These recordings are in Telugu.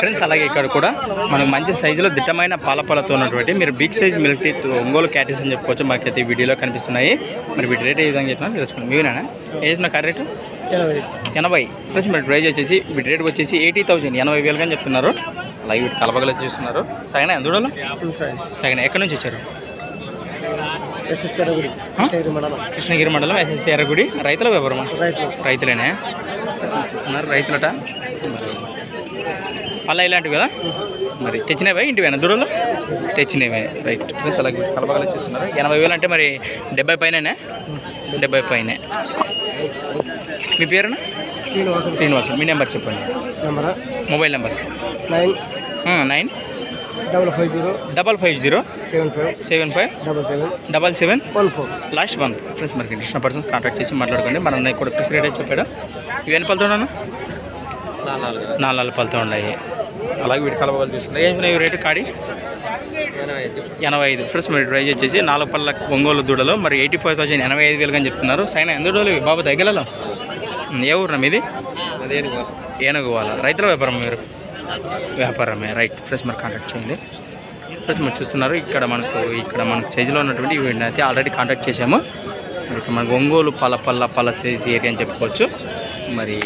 ఫ్రెండ్స్ అలాగే ఇక్కడ కూడా మనకు మంచి సైజులో దిట్టమైన పాలపాలతో ఉన్నటువంటి మీరు big size milk teeth Ongole catties అని చెప్పుకోవచ్చు మాకైతే ఈ వీడియోలో కనిపిస్తున్నాయి. మరి వీటి రేట్ ఏ విధంగా చెప్తున్నా తెలుసుకోండి మీవేనా? ఏ చెప్తున్నా కార్ రేటు? ఎనభై. ఫ్రెండ్స్ మరి ప్రైజ్ వచ్చేసి వీటి రేట్ వచ్చేసి ఎయిటీ థౌసండ్ ఎనభై వేలుగా చెప్తున్నారు. అలాగే వీటి కలపగల చూస్తున్నారు. సగన ఎంత సగన ఎక్కడి నుంచి వచ్చారు? కృష్ణగిరి మండలం. కృష్ణగిరి మండలం ఎస్ఎస్సి ఎర్రగుడి రైతుల వ్యాపారమా రైతులు. రైతులేనే? ఉన్నారు. రైతులట? మరి పళ్ళ ఇలాంటివి కదా? మరి తెచ్చినవే ఇంటివేనా? దూరంలో? తెచ్చినవే. రైట్. ఫ్రెండ్స్ అలాగే కలపగల చూస్తున్నారు. ఎనభై వేలు అంటే మరి డెబ్బై పైననే? డెబ్బై పైనే. మీ పేరున? శ్రీనివాసం శ్రీనివాసం మీ నెంబర్ చెప్పండి. Number? Mobile number. Nine. Nine. Double five zero. Double five zero. Seven five. Seven five. Double seven. Double seven. One four. Last one. Friends మనకి ఇచ్చిన పర్సన్స్ కాంటాక్ట్ చేసి మాట్లాడుకోండి. మన అన్నయ్య కూడా ఫిక్స్ రేట్ చెప్పాడు. ఇవి ఎన్ని పలుతో ఉన్నాను? నాలుగు నాలుగు పలుతో ఉన్నాయి. అలాగే వీటి కలపగలు చూస్తున్నాయి ఏమి రేటు కాడి? ఎనభై ఐదు. ఫ్రెండ్స్ మరి ప్రైజ్ వచ్చేసి నాలుగు పళ్ళ ఒంగోలు దూడలు. మరి ఎయిటీ ఫైవ్ థౌసండ్ ఎనభై ఐదు వేలుగా అని చెప్తున్నారు. సైన్ ఎందుకు దూడలు ఇవి? బాబు దగ్గరలో ఏ ఊరు మీది? ఏనుగు వాళ్ళ రైతుల వ్యాపారం మీరు? వ్యాపారమే. రైట్ ఫ్రెండ్స్ మరి కాంటాక్ట్ చేయండి. ఫ్రెండ్స్ మరి చూస్తున్నారు ఇక్కడ మనకు ఇక్కడ మన సైజులో ఉన్నటువంటి వీడిని అయితే ఆల్రెడీ కాంటాక్ట్ చేసాము ఇక్కడ మనకు ఒంగోలు పల్ల పల్ల పల్ల సైజ్ ఏరియా అని చెప్పుకోవచ్చు. మరి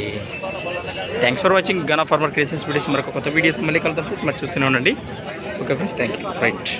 thanks for watching Gana farmer creations videos మరొక కొత్త వీడియోస్ మళ్ళీ కలుద్దాం. ఫ్రెండ్స్ మరి చూస్తూనే ఉండండి. Okay friends thank you right